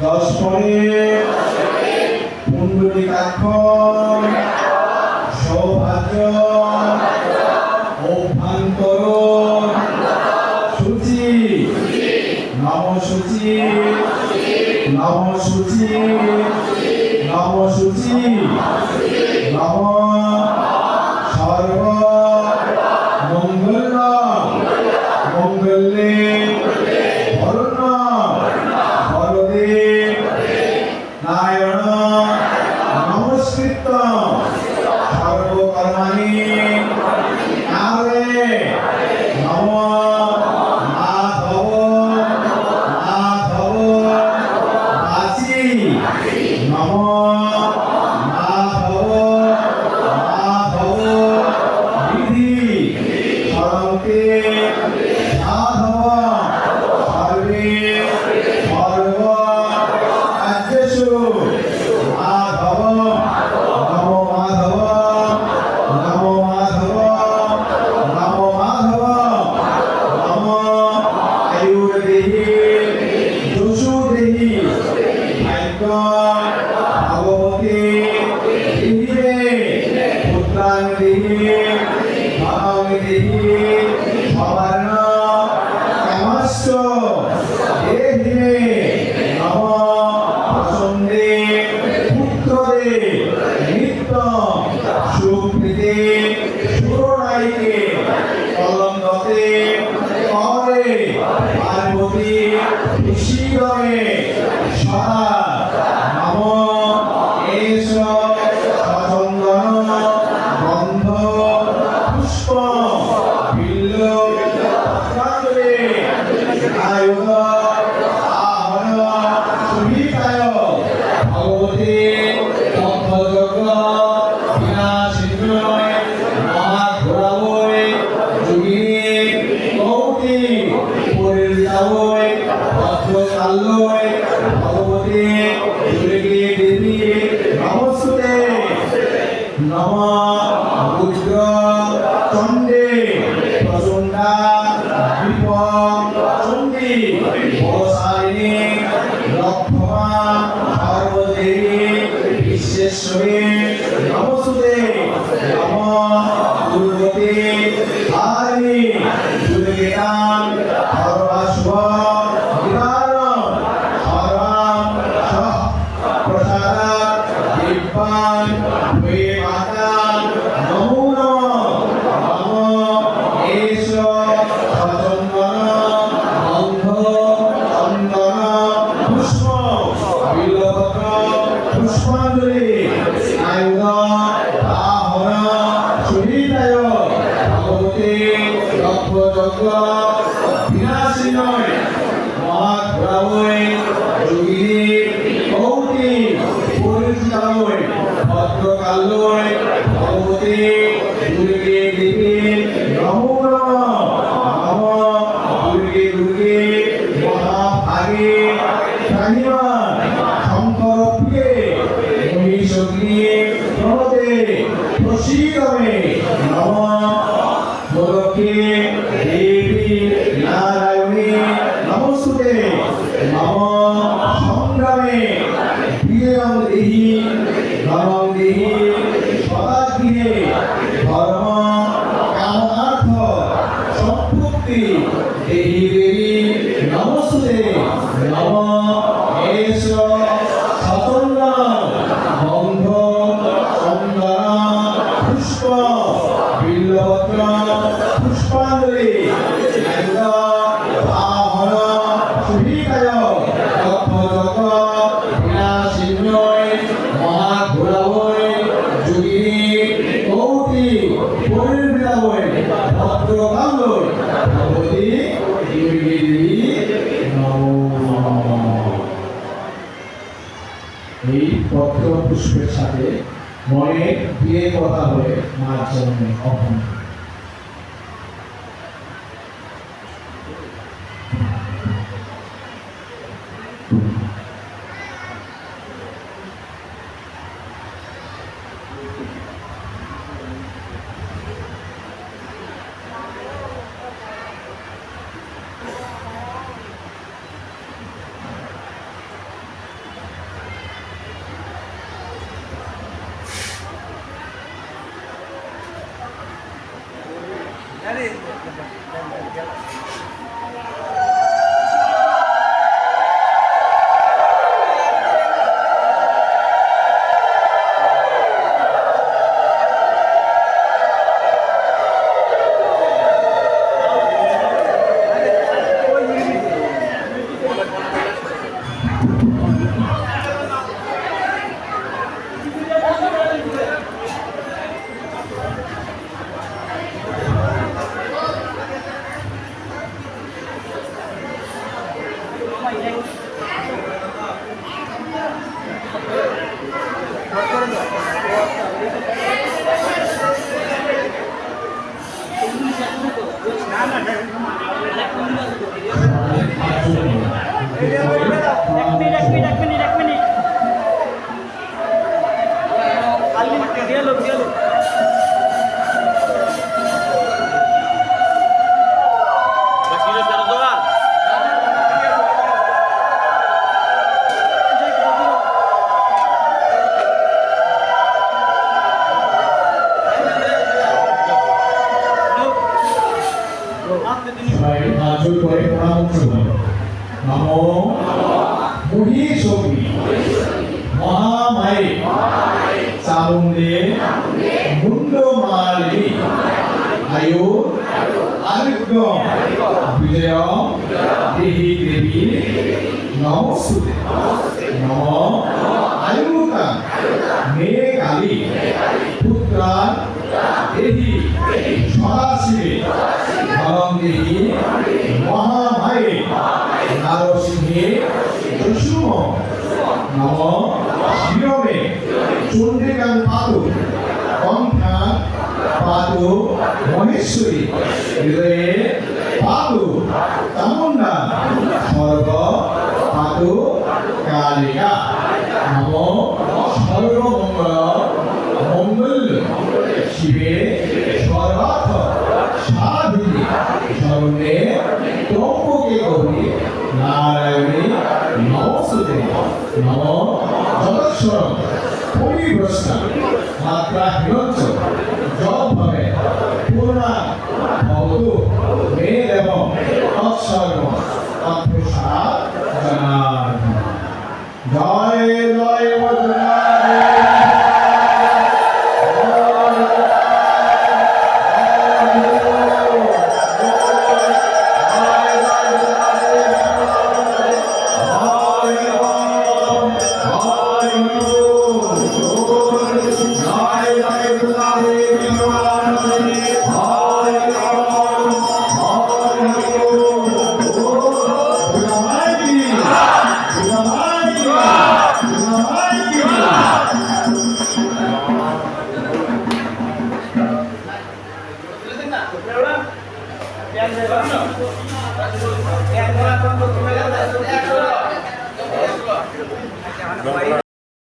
দশ পরে পুণ্ডরিকাক্ষ সৌভাগ্য। অভ্যন্তর। সূচি। নম সূচি নম সূচি নম সূচি নম নম পুত্রাং ভদ্রকাল্যয় ভগবতী দুর্গে দেবী নমস্তুতে। নম রুদ্র চণ্ডে প্রচণ্ডা বিপ চণ্ডী। বসারিণী লক্ষ্মা সর্বদেবী বিশ্বেশ্বরী নমস্তুতে। নম দিব্যাং হয়ে মাতা নমো নমঃ দেবী নারায়ণী নমস্তুতে নম সংগ্রামে প্রিয়ং দেহি ধনং দেহি সদাগৃহে ধর্ম কামার্থ সম্পত্তি দেহি দেবী নমস্তুতে নম এই পত্র পুষ্পের সাথে মনে বিয়ে কথা হয়ে মার চরণে অর্পণ 誰 Yeah. 가운데 문도 말리 아유 아르고 비대요 데히 데비 나오스 나오 아유가 네 가리 부트라 데히 좌시 바람데히 마하마이 나로시니 주수모 나오 시험에 চন্দ্রিকাং পাদু কণ্ঠা পাদু মহেশ্বরী। হৃদয়ে পরিভ্রষ্টা মাত্রা হিরঞ্চ